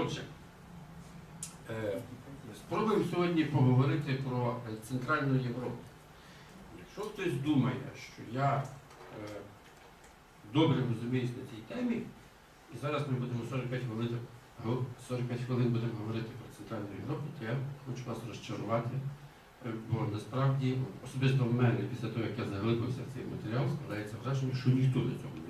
Отже, е, спробуємо сьогодні поговорити про е, Центральну Європу. Якщо хтось думає, що я е, добре розуміюсь на цій темі, і зараз ми будемо 45 хвилин, 45 хвилин будемо говорити про Центральну Європу, то я хочу вас розчарувати. Бо насправді, особисто в мене, після того, як я заглибився в цей матеріал, складається враження, що ніхто до цього не.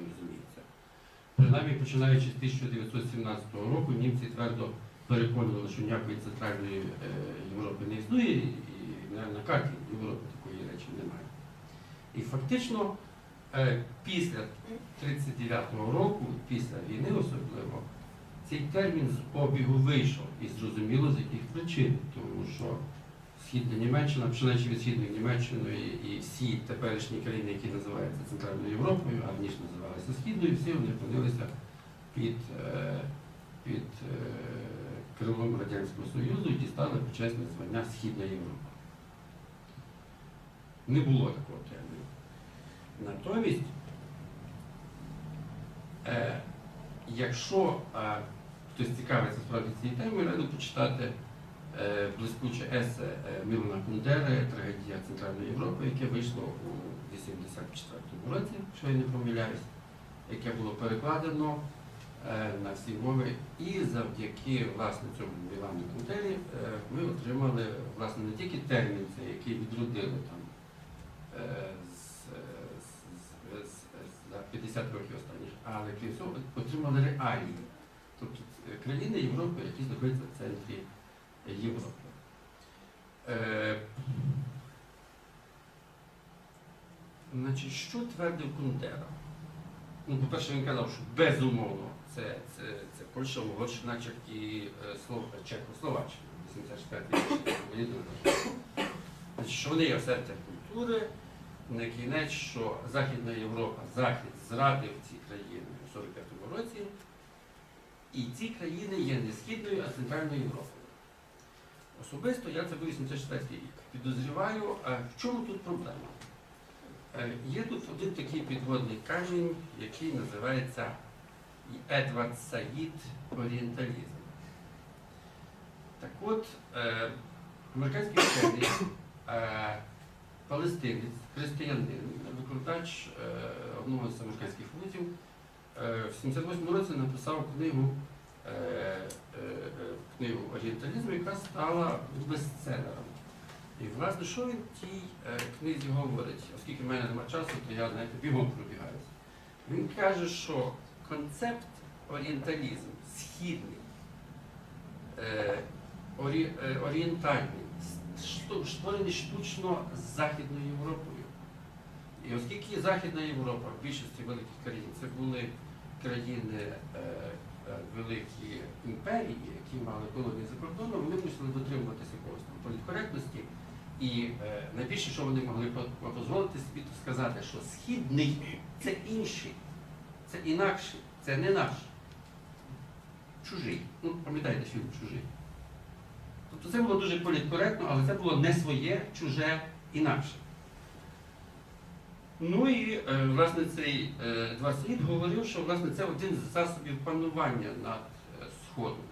Принаймні, починаючи з 1917 року, німці твердо переконували, що ніякої центральної е, Європи не існує, і на, карті Європи такої речі немає. І фактично, е, після 39-го року, після війни особливо, цей термін з обігу вийшов і зрозуміло з яких причин, тому що Східна Німеччина, починаючи від Східної Німеччини і, всі теперішні країни, які називаються Центральною Європою, а раніше називалися Східною, всі вони опинилися під, е, під е, крилом Радянського Союзу і дістали почесне звання Східна Європа. Не було такого терміну. Натомість, е, якщо хтось цікавиться справді цією темою, ради почитати блискуче есе е, Мілана Кундери Трагедія Центральної Європи, яке вийшло у 84-му році, якщо я не помиляюсь, яке було перекладено е, на всі мови. І завдяки власне цьому Мілану Кундері е, ми отримали власне не тільки термін, цей, який відродили там е, за 50 років останніх, але крім цього отримали реалії. Тобто е, країни Європи, які знаходяться в центрі Європи. Е, значить, що твердив Кундера? Ну, по-перше, він казав, що безумовно це, це, це Польща, Угорщина, Чех і е, Слов... Чехословаччина, 85 рік. Значить, що вони є осердя культури, на кінець, що Західна Європа, Захід зрадив ці країни у 45-му році, і ці країни є не Східною, а Центральною Європою. Особисто я це був 84 рік. Підозріваю, а в чому тут проблема? Е, Є тут один такий підводний камінь, який називається Едвард Саїд орієнталізм. Так от, е, американський вчений, е, палестинець, християнин, викладач е, одного з американських вузів, е, в 78 році написав книгу е, е, е, книгу Орієнталізм, яка стала бестселером. І власне, що він в тій е, книзі говорить, оскільки в мене немає часу, то я знаєте, бігом пробігаюся. Він каже, що концепт орієнталізм східний, е, орі, е, орієнтальний, створений штучно з Західною Європою. І оскільки Західна Європа в більшості великих країн це були країни е, е, великі імперії, які мали колонії за кордоном, вони мусили дотримуватися якогось там політкоректності. І е, найбільше, що вони могли дозволити собі, то сказати, що східний це інший, це інакший, це не наш. Чужий. Ну, пам'ятаєте фільм чужий. Тобто це було дуже політкоректно, але це було не своє, чуже, інакше. Ну і е, власне цей е, Едвард Саїд говорив, що власне це один з засобів панування над е, Сходом.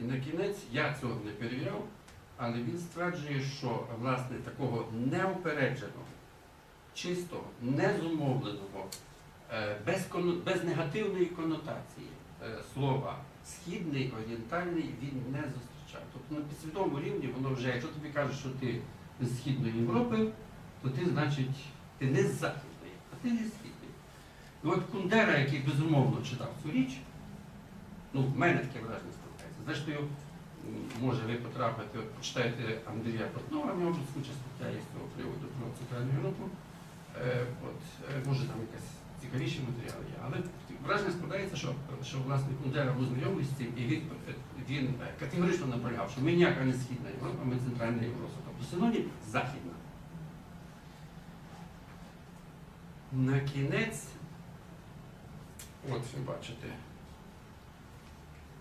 І на кінець я цього не перевіряв, але він стверджує, що власне такого неупередженого, чистого, незумовленого, без, без негативної конотації слова східний, орієнтальний він не зустрічав. Тобто на підсвідомому рівні воно вже, якщо тобі кажуть, що ти з Східної Європи, то ти, значить, ти не з Західної, а ти зі Східної. І от Кундера, який безумовно читав цю річ, ну, в мене таке враження складається. Зрештою, може ви потрапите, от почитаєте Андрія Портнова, в нього блискуча стаття є з цього приводу про Центральну Європу. Е, от, е, може там якась цікавіші матеріали є. Але враження складається, що, що власне Кундера був знайомий з цим, і він, він е, категорично наполягав, що ми ніяка не Східна Європа, ми Центральна Європа. Тобто синонім Західна. На кінець, от ви бачите,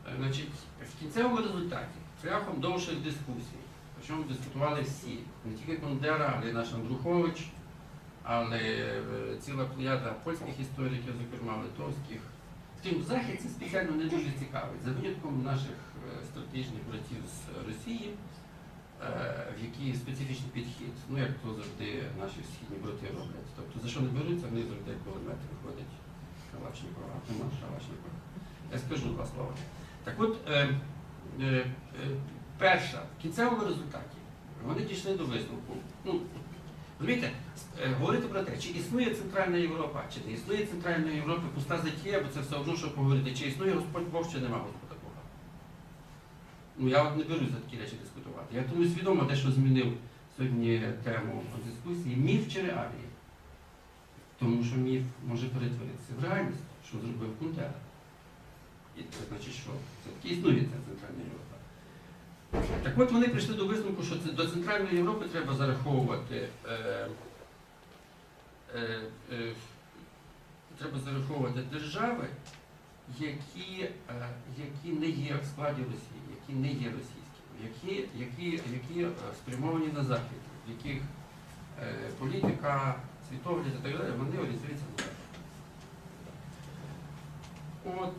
Е, значить, в кінцевому результаті, шляхом довших дискусій, причому дискутували всі, не тільки Кондера, але й наш Андрухович, але е, ціла плеяда польських істориків, зокрема литовських, Втім, Захід це спеціально не дуже цікавий, за винятком наших е, стратегічних братів з Росії, в які специфічний підхід, ну як то завжди наші східні брати роблять. Тобто за що не беруться, вони завжди кулемет виходять Калашникова, нема Калашникова. Я скажу два слова. Так от, е, е, е, перша, в кінцевому результаті вони дійшли до висновку. Ну, розумієте, е, говорити про те, чи існує Центральна Європа, чи не існує Центральної Європи, пуста затія, бо це все одно, що поговорити, чи існує Господь Бог, чи нема Господа Бога. Ну я от не берусь за такі речі дискутувати. Я тому свідомо дещо змінив сьогодні тему дискусії міф чи реалії. Тому що міф може перетворитися в реальність, що зробив Кунтера. І це значить, що все-таки існує ця Центральна Європа. Так от вони прийшли до висновку, що це- до Центральної Європи треба зараховувати. Е, е, е, треба зараховувати держави, які, е, які не є в складі Росії, які не є російськими, які, які, які е, спрямовані на захід, в яких е, політика, світогляд і так далі, вони орієнтуються на захід. От.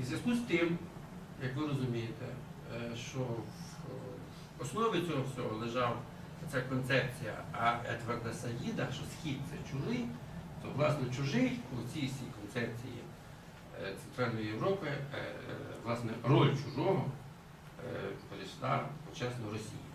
І в зв'язку з тим, як ви розумієте, е, що в основі цього всього лежав ця концепція Едварда Саїда, що схід це чужий, то власне чужий у цій концепції Центральної Європи, е, е, власне, роль чужого е, перейшла почесно Росії.